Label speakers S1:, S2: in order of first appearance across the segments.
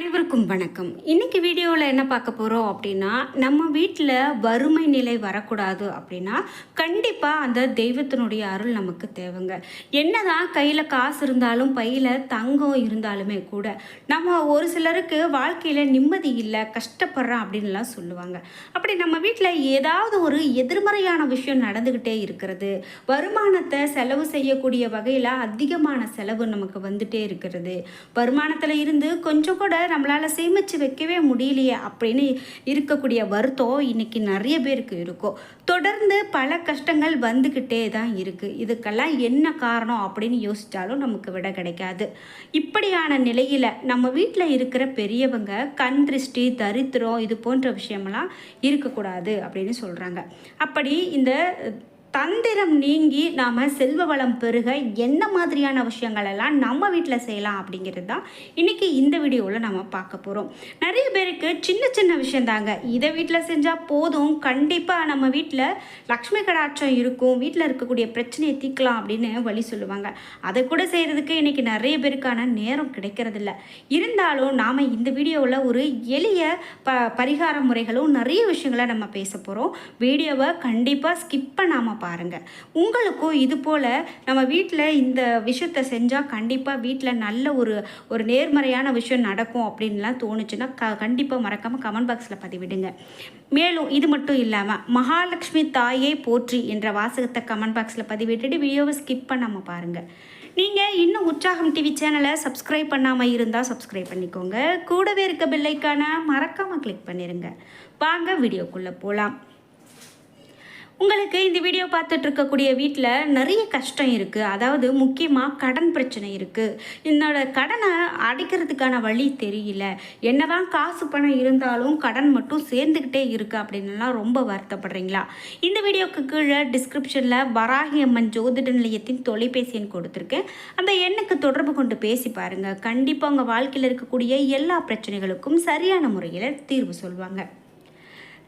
S1: அனைவருக்கும் வணக்கம். இன்னைக்கு வீடியோவில் என்ன பார்க்க போகிறோம் அப்படின்னா நம்ம வீட்டில் வறுமை நிலை வரக்கூடாது அப்படின்னா கண்டிப்பாக அந்த தெய்வத்தினுடைய அருள் நமக்கு தேவைங்க. என்னதான் கையில் காசு இருந்தாலும் பையில் தங்கம் இருந்தாலுமே கூட நம்ம ஒரு சிலருக்கு வாழ்க்கையில் நிம்மதி இல்லை கஷ்டப்படுறோம் அப்படின்லாம் சொல்லுவாங்க. அப்படி நம்ம வீட்டில் ஏதாவது ஒரு எதிர்மறையான விஷயம் நடந்துக்கிட்டே இருக்கிறது வருமானத்தை செலவு செய்யக்கூடிய வகையில் அதிகமான செலவு நமக்கு வந்துட்டே இருக்கிறது. வருமானத்தில் இருந்து கொஞ்சம் கூட நம்மளால் சேமித்து வைக்கவே முடியலையே அப்படின்னு இருக்கக்கூடிய வருத்தம் இன்றைக்கி நிறைய பேருக்கு இருக்கும். தொடர்ந்து பல கஷ்டங்கள் வந்துக்கிட்டே தான் இருக்குது இதுக்கெல்லாம் என்ன காரணம் அப்படின்னு யோசித்தாலும் நமக்கு விட கிடைக்காது. இப்படியான நிலையில் நம்ம வீட்டில் இருக்கிற பெரியவங்க கண் திருஷ்டி தரித்திரம் இது போன்ற விஷயமெல்லாம் இருக்கக்கூடாது அப்படின்னு சொல்கிறாங்க அப்படி இந்த தந்திரம் நீங்கி நாம் செல்வ வளம் பெருக என்ன மாதிரியான விஷயங்களெல்லாம் நம்ம வீட்டில் செய்யலாம் அப்படிங்கிறது தான் இன்றைக்கி இந்த வீடியோவில் நம்ம பார்க்க போகிறோம் நிறைய பேருக்கு சின்ன சின்ன விஷயந்தாங்க இதை வீட்டில் செஞ்சால் போதும். கண்டிப்பாக நம்ம வீட்டில் லக்ஷ்மி கடாட்சம் இருக்கும். வீட்டில் இருக்கக்கூடிய பிரச்சனையை தீர்க்கலாம் அப்படின்னு வழி சொல்லுவாங்க. அதை கூட செய்கிறதுக்கு இன்றைக்கி நிறைய பேருக்கான நேரம் கிடைக்கிறதில்ல. இருந்தாலும் நாம் இந்த வீடியோவில் ஒரு எளிய ப பரிகார முறைகளும் நிறைய விஷயங்களை நம்ம பேச போகிறோம் வீடியோவை கண்டிப்பாக ஸ்கிப் பண்ணாமல் பாருங்கள் உங்களுக்கும் இது போல் நம்ம வீட்டில் இந்த விஷயத்தை செஞ்சால் கண்டிப்பாக வீட்டில் நல்ல ஒரு ஒரு நேர்மறையான விஷயம் நடக்கும் அப்படின்லாம் தோணுச்சுன்னா க கண்டிப்பாக மறக்காமல் கமெண்ட் பாக்ஸில் பதிவிடுங்க. மேலும் இது மட்டும் இல்லாமல் மகாலட்சுமி தாயே போற்றி என்ற வாசகத்தை கமெண்ட் பாக்ஸில் பதிவிட்டுட்டு வீடியோவை ஸ்கிப் பண்ணாமல் பாருங்கள் நீங்கள் இன்னும் உற்சாகம் டிவி சேனலை சப்ஸ்கிரைப் பண்ணாமல் இருந்தால் சப்ஸ்கிரைப் பண்ணிக்கோங்க. கூடவே இருக்க பெல்லைக்கான மறக்காமல் கிளிக் பண்ணிடுங்க வாங்க வீடியோக்குள்ளே போகலாம் உங்களுக்கு இந்த வீடியோ பார்த்துட்டு இருக்கக்கூடிய வீட்டில் நிறைய கஷ்டம் இருக்குது அதாவது முக்கியமாக கடன் பிரச்சனை இருக்குது என்னோட கடனை அடைக்கிறதுக்கான வழி தெரியல. என்னதான் காசு பணம் இருந்தாலும் கடன் மட்டும் சேர்ந்துக்கிட்டே இருக்குது அப்படின்னுலாம் ரொம்ப வருத்தப்படுறீங்களா? இந்த வீடியோக்கு கீழே டிஸ்கிரிப்ஷனில் வராகி அம்மன் ஜோதிட நிலையத்தின் தொலைபேசி எண் கொடுத்துருக்கேன். அந்த எண்ணுக்கு தொடர்பு கொண்டு பேசி பாருங்கள் கண்டிப்பாக உங்கள் வாழ்க்கையில் இருக்கக்கூடிய எல்லா பிரச்சனைகளுக்கும் சரியான முறையில் தீர்வு சொல்வாங்க.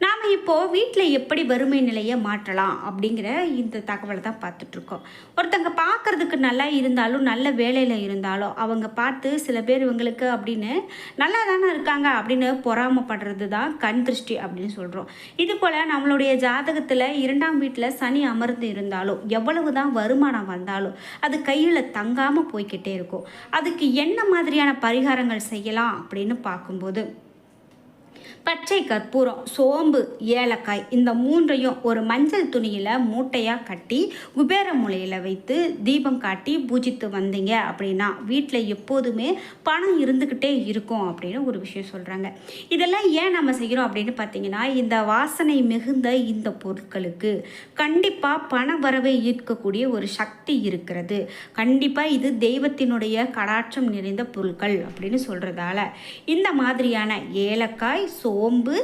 S1: நாம் இப்போது வீட்டில் எப்படி வறுமை நிலையை மாற்றலாம் அப்படிங்கிற இந்த தகவலை தான் பார்த்துட்ருக்கோம் ஒருத்தங்க பார்க்குறதுக்கு நல்லா இருந்தாலும் நல்ல வேலையில் இருந்தாலும் அவங்க பார்த்து சில பேர் இவங்களுக்கு அப்படின்னு நல்லா தானே இருக்காங்க அப்படின்னு பொறாமப்படுறது தான் கண் திருஷ்டி அப்படின்னு சொல்கிறோம் இது போல் நம்மளுடைய ஜாதகத்தில் இரண்டாம் வீட்டில் சனி அமர்ந்து இருந்தாலும் எவ்வளவு தான் வருமானம் வந்தாலும் அது கையில் தங்காமல் போய்கிட்டே இருக்கும். அதுக்கு என்ன மாதிரியான பரிகாரங்கள் செய்யலாம் அப்படின்னு பார்க்கும்போது பச்சை கற்பூரம் சோம்பு ஏலக்காய் இந்த மூன்றையும் ஒரு மஞ்சள் துணியில் மூட்டையாக கட்டி குபேர மூலையில் வைத்து தீபம் காட்டி பூஜித்து வந்தீங்க அப்படின்னா வீட்டில் எப்போதுமே பணம் இருந்துக்கிட்டே இருக்கும் அப்படின்னு ஒரு விஷயம் சொல்கிறாங்க இதெல்லாம் ஏன் நம்ம செய்கிறோம் அப்படின்னு பார்த்தீங்கன்னா இந்த வாசனை மிகுந்த இந்த பொருட்களுக்கு கண்டிப்பாக பண வரவை ஈர்க்கக்கூடிய ஒரு சக்தி இருக்கிறது. கண்டிப்பாக இது தெய்வத்தினுடைய கடாட்சம் நிறைந்த பொருட்கள் அப்படின்னு சொல்கிறதால இந்த மாதிரியான ஏலக்காய் சோம்பு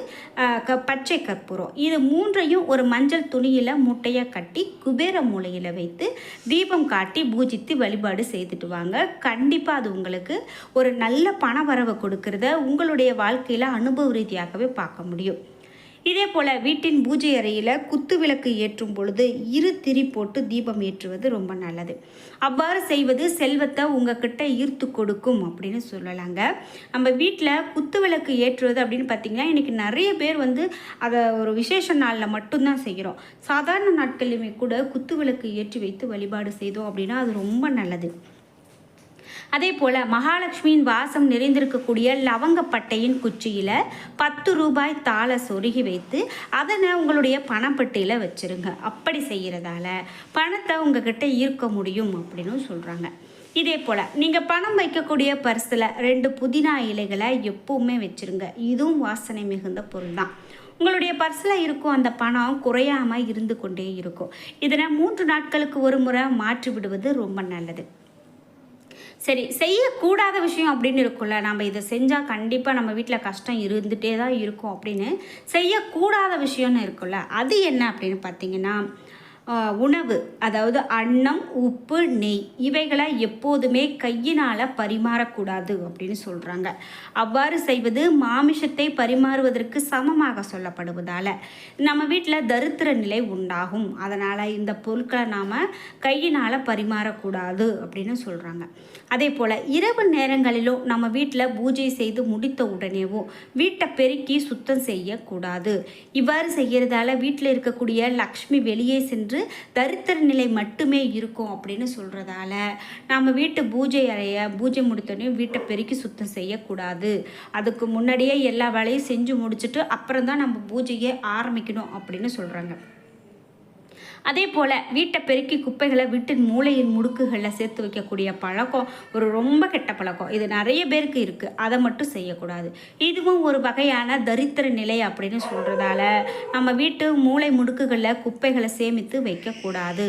S1: க பச்சை கற்பூரம். இது மூன்றையும் ஒரு மஞ்சள் துணியில் மூட்டையாக கட்டி குபேர மூலையில் வைத்து தீபம் காட்டி பூஜித்து வழிபாடு செய்துட்டு வாங்க. கண்டிப்பாக அது உங்களுக்கு ஒரு நல்ல பண வரவை கொடுக்கறத உங்களுடைய வாழ்க்கையில் அனுபவ ரீதியாகவே பார்க்க முடியும். இதே போல் வீட்டின் பூஜை அறையில் குத்து விளக்கு ஏற்றும் பொழுது இரு திரி போட்டு தீபம் ஏற்றுவது ரொம்ப நல்லது. அவ்வாறு செய்வது செல்வத்தை உங்ககிட்ட ஈர்த்து கொடுக்கும் அப்படின்னு சொல்லலாங்க. நம்ம வீட்டில் குத்து விளக்கு ஏற்றுவது அப்படின்னு பார்த்தீங்கன்னா இன்றைக்கி நிறைய பேர் வந்து அதை ஒரு விசேஷ நாளில் மட்டும்தான் செய்கிறோம் சாதாரண நாட்களிலுமே கூட குத்து விளக்கு ஏற்றி வைத்து வழிபாடு செய்தோம் அப்படின்னா அது ரொம்ப நல்லது. அதே போல் மகாலட்சுமியின் வாசம் நிறைந்திருக்கக்கூடிய லவங்கப்பட்டையின் குச்சியில் பத்து ரூபாய் தாளை சொருகி வைத்து அதனை உங்களுடைய பணப்பட்டியில் வச்சுருங்க. அப்படி செய்கிறதால பணத்தை உங்ககிட்ட ஈர்க்க முடியும் அப்படின்னு சொல்கிறாங்க இதே போல் நீங்கள் பணம் வைக்கக்கூடிய பர்ஸில் ரெண்டு புதினா இலைகளை எப்பவுமே வச்சுருங்க. இதுவும் வாசனை மிகுந்த பொருள் தான். உங்களுடைய பர்ஸில் இருக்கும் அந்த பணம் குறையாமல் இருந்து கொண்டே இருக்கும். இதனை மூன்று நாட்களுக்கு ஒரு முறை மாற்றி விடுவது ரொம்ப நல்லது. சரி செய்யக்கூடாத விஷயம் அப்படின்னு இருக்கும்ல நம்ம இதை செஞ்சால் கண்டிப்பாக நம்ம வீட்டில் கஷ்டம் இருந்துகிட்டே தான் இருக்கும் அப்படின்னு செய்யக்கூடாத விஷயம்னு இருக்கும்ல அது என்ன அப்படின்னு பார்த்தீங்கன்னா உணவு அதாவது அன்னம் உப்பு நெய் இவைகளை எப்போதுமே கையினால் பரிமாறக்கூடாது அப்படின்னு சொல்கிறாங்க அவ்வாறு செய்வது மாமிசத்தை பரிமாறுவதற்கு சமமாக சொல்லப்படுவதால் நம்ம வீட்டில் தரித்திர நிலை உண்டாகும். அதனால் இந்த பொருட்களை நாம் கையினால் பரிமாறக்கூடாது அப்படின்னு சொல்கிறாங்க அதே போல் இரவு நேரங்களிலும் நம்ம வீட்டில் பூஜை செய்து முடித்த உடனேவும் வீட்டை பெருக்கி சுத்தம் செய்யக்கூடாது. இவ்வாறு செய்கிறதால வீட்டில் இருக்கக்கூடிய லக்ஷ்மி வெளியே சென்று தரித்திர நிலை மட்டுமே இருக்கும் அப்படின்னு சொல்கிறதால நம்ம வீட்டு பூஜை அறைய பூஜை முடித்தோடனே வீட்டை பெருக்கி சுத்தம் செய்யக்கூடாது. அதுக்கு முன்னாடியே எல்லா வேலையும் செஞ்சு முடிச்சுட்டு அப்புறம் தான் நம்ம பூஜையை ஆரம்பிக்கணும் அப்படின்னு சொல்கிறாங்க அதே போல் வீட்டை பெருக்கி குப்பைகளை வீட்டின் மூலையின் முடுக்குகளில் சேர்த்து வைக்கக்கூடிய பழக்கம் ஒரு ரொம்ப கெட்ட பழக்கம். இது நிறைய பேருக்கு இருக்குது அதை மட்டும் செய்யக்கூடாது. இதுவும் ஒரு வகையான தரித்திர நிலை அப்படின்னு சொல்கிறதால நம்ம வீட்டு மூளை முடுக்குகளில் குப்பைகளை சேமித்து வைக்கக்கூடாது.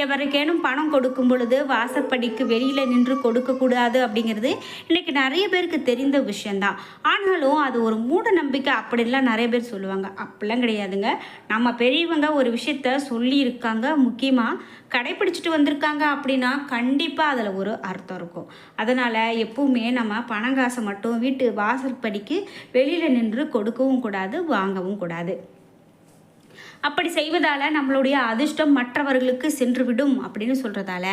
S1: எவருக்கேனும் பணம் கொடுக்கும் பொழுது வாசப்படிக்கு வெளியில் நின்று கொடுக்கக்கூடாது அப்படிங்கிறது இன்றைக்கி நிறைய பேருக்கு தெரிந்த விஷயந்தான் ஆனாலும் அது ஒரு மூட நம்பிக்கை அப்படின்லாம் நிறைய பேர் சொல்லுவாங்க. அப்படிலாம் கிடையாதுங்க. நம்ம பெரியவங்க ஒரு விஷயத்த சொல்லியிருக்காங்க முக்கியமாக கடைப்பிடிச்சிட்டு வந்திருக்காங்க அப்படின்னா கண்டிப்பாக அதில் ஒரு அர்த்தம் இருக்கும். அதனால் எப்பவுமே நம்ம பணங்காசை மட்டும் வீட்டு வாசற்படிக்கு வெளியில் நின்று கொடுக்கவும் கூடாது வாங்கவும் கூடாது. அப்படி செய்வதால் நம்மளுடைய அதிர்ஷ்டம் மற்றவர்களுக்கு சென்றுவிடும் அப்படின்னு சொல்கிறதால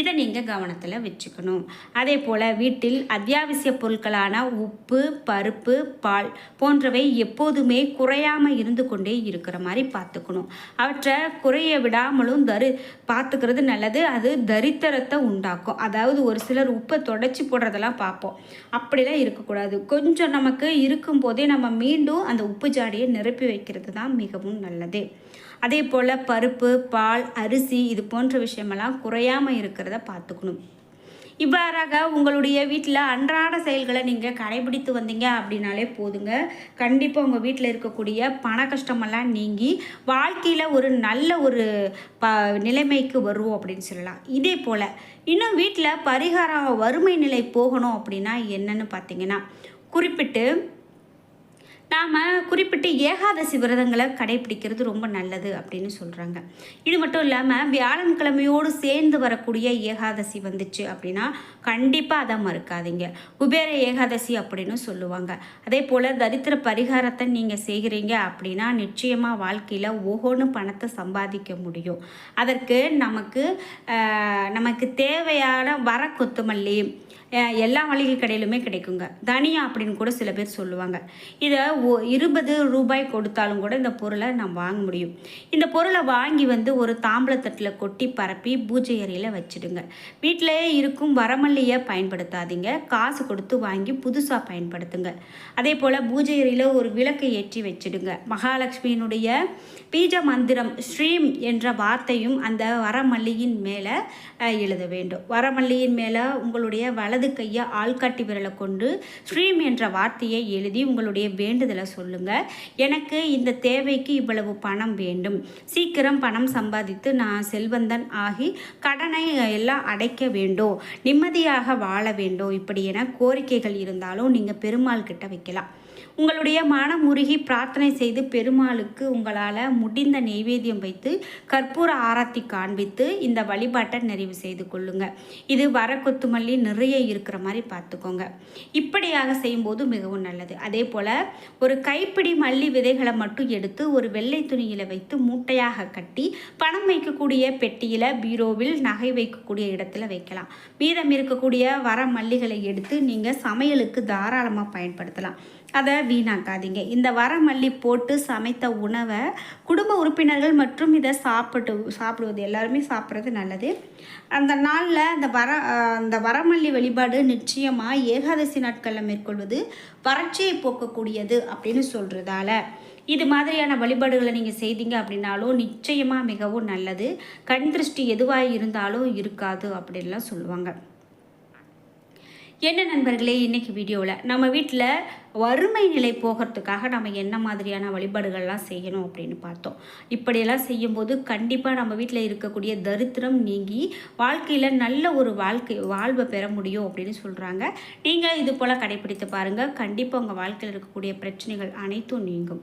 S1: இதை நீங்கள் கவனத்தில் வச்சுக்கணும். அதே போல் வீட்டில் அத்தியாவசிய பொருட்களான உப்பு பருப்பு பால் போன்றவை எப்போதுமே குறையாமல் இருந்து கொண்டே இருக்கிற மாதிரி பார்த்துக்கணும். அவற்றை குறைய விடாமலும் தரு பார்த்துக்கிறது நல்லது. அது தரித்திரத்தை உண்டாக்கும். அதாவது ஒரு சிலர் உப்பை தொடச்சி போடுறதெல்லாம் பார்ப்போம். அப்படிலாம் இருக்கக்கூடாது. கொஞ்சம் நமக்கு இருக்கும்போதே நம்ம மீண்டும் அந்த உப்பு ஜாடியை நிரப்பி வைக்கிறது தான் மிகவும் நல்லது. அதே போல் பருப்பு பால் அரிசி இது போன்ற விஷயமெல்லாம் குறையாமல் இருக்கிறத பார்த்துக்கணும். இவ்வாறாக உங்களுடைய வீட்டில் அன்றாட செயல்களை நீங்கள் கடைபிடித்து வந்தீங்க அப்படின்னாலே போதுங்க. கண்டிப்பாக உங்கள் வீட்டில் இருக்கக்கூடிய பண கஷ்டமெல்லாம் நீங்கி வாழ்க்கையில் ஒரு நல்ல ஒரு ப நிலைமைக்கு வருவோம் அப்படின்னு சொல்லலாம். இதே போல் இன்னும் வீட்டில் பரிகாரம் வறுமை நிலை போகணும் அப்படின்னா என்னென்னு பார்த்தீங்கன்னா குறிப்பிட்டு நாம் குறிப்பிட்டு ஏகாதசி விரதங்களை கடைபிடிக்கிறது ரொம்ப நல்லது அப்படின்னு சொல்கிறாங்க இது மட்டும் இல்லாமல் வியாழன்கிழமையோடு சேர்ந்து வரக்கூடிய ஏகாதசி வந்துச்சு அப்படின்னா கண்டிப்பாக அதை மறுக்காதீங்க. குபேர ஏகாதசி அப்படின்னு சொல்லுவாங்க. அதே போல் தரித்திர பரிகாரத்தை நீங்கள் செய்கிறீங்க அப்படின்னா நிச்சயமாக வாழ்க்கையில் ஒவ்வொன்று பணத்தை சம்பாதிக்க முடியும். அதற்கு நமக்கு நமக்கு தேவையான வர கொத்தமல்லி எல்லா மளிகை கடையிலுமே கிடைக்குங்க. தனியா அப்படின்னு கூட சில பேர் சொல்லுவாங்க. இதை ஒ- இருபது ரூபாய் கொடுத்தாலும் கூட இந்த பொருளை நம்ம வாங்க முடியும். இந்த பொருளை வாங்கி வந்து ஒரு தாம்பளத்தட்டில் கொட்டி பரப்பி பூஜை அறையில் வச்சிடுங்க. வீட்டிலே இருக்கும் வரமல்லியை பயன்படுத்தாதீங்க. காசு கொடுத்து வாங்கி புதுசாக பயன்படுத்துங்க. அதே போல் பூஜை அறையில் ஒரு விளக்கை ஏற்றி வச்சிடுங்க. மகாலட்சுமியினுடைய பீஜ மந்திரம் ஸ்ரீம் என்ற வார்த்தையும் அந்த வரமல்லியின் மேலே எழுத வேண்டும். வரமல்லியின் மேலே உங்களுடைய வலது கையை ஆள்காட்டி விரலை கொண்டு ஸ்ரீம் என்ற வார்த்தையை எழுதி உங்களுடைய வேண்டுதலை சொல்லுங்கள் எனக்கு இந்த தேவைக்கு இவ்வளவு பணம் வேண்டும். சீக்கிரம் பணம் சம்பாதித்து நான் செல்வந்தன் ஆகி கடனை எல்லாம் அடைக்க வேண்டும். நிம்மதியாக வாழ வேண்டும். இப்படி என கோரிக்கைகள் இருந்தாலும் நீங்கள் பெருமாள் கிட்ட வைக்கலாம். உங்களுடைய மனம் உருகி பிரார்த்தனை செய்து பெருமாளுக்கு உங்களால் முடிந்த நெய்வேத்தியம் வைத்து கற்பூர ஆராத்தி காண்பித்து இந்த வழிபாட்டை நிறைவு செய்து கொள்ளுங்க. இது வர கொத்துமல்லி நிறைய இருக்கிற மாதிரி பார்த்துக்கோங்க. இப்படியாக செய்யும்போது மிகவும் நல்லது. அதே போல் ஒரு கைப்பிடி மல்லி விதைகளை மட்டும் எடுத்து ஒரு வெள்ளை துணியில் வைத்து மூட்டையாக கட்டி பணம் வைக்கக்கூடிய பெட்டியில் பீரோவில் நகை வைக்கக்கூடிய இடத்துல வைக்கலாம். மீதம் இருக்கக்கூடிய வர மல்லிகளை எடுத்து நீங்கள் சமையலுக்கு தாராளமாக பயன்படுத்தலாம். அதை வீணாக்காதீங்க. இந்த வரமல்லி போட்டு சமைத்த உணவை குடும்ப உறுப்பினர்கள் மற்றும் இதை சாப்பிட்டு சாப்பிடுவது எல்லாருமே சாப்பிட்றது நல்லது. அந்த நாளில் அந்த வர அந்த வரமல்லி வழிபாடு நிச்சயமாக ஏகாதசி நாட்களில் மேற்கொள்வது வறட்சியை போக்கக்கூடியது அப்படின்னு சொல்கிறதால இது மாதிரியான வழிபாடுகளை நீங்கள் செய்தீங்க அப்படின்னாலும் நிச்சயமாக மிகவும் நல்லது. கண் திருஷ்டி எதுவாக இருந்தாலும் இருக்காது அப்படின்லாம் சொல்லுவாங்க. என்ன நண்பர்களே இன்றைக்கி வீடியோவில் நம்ம வீட்டில் வறுமை நிலை போகிறதுக்காக நம்ம என்ன மாதிரியான வழிபாடுகள்லாம் செய்யணும் அப்படின்னு பார்த்தோம். இப்படியெல்லாம் செய்யும்போது கண்டிப்பாக நம்ம வீட்டில் இருக்கக்கூடிய தரித்திரம் நீங்கி வாழ்க்கையில் நல்ல ஒரு வாழ்க்கை வாழ்வை பெற முடியும் அப்படின்னு சொல்கிறாங்க நீங்கள் இது போல் கடைப்பிடித்து பாருங்கள் கண்டிப்பாக உங்கள் வாழ்க்கையில் இருக்கக்கூடிய பிரச்சனைகள் அனைத்தும் நீங்கும்.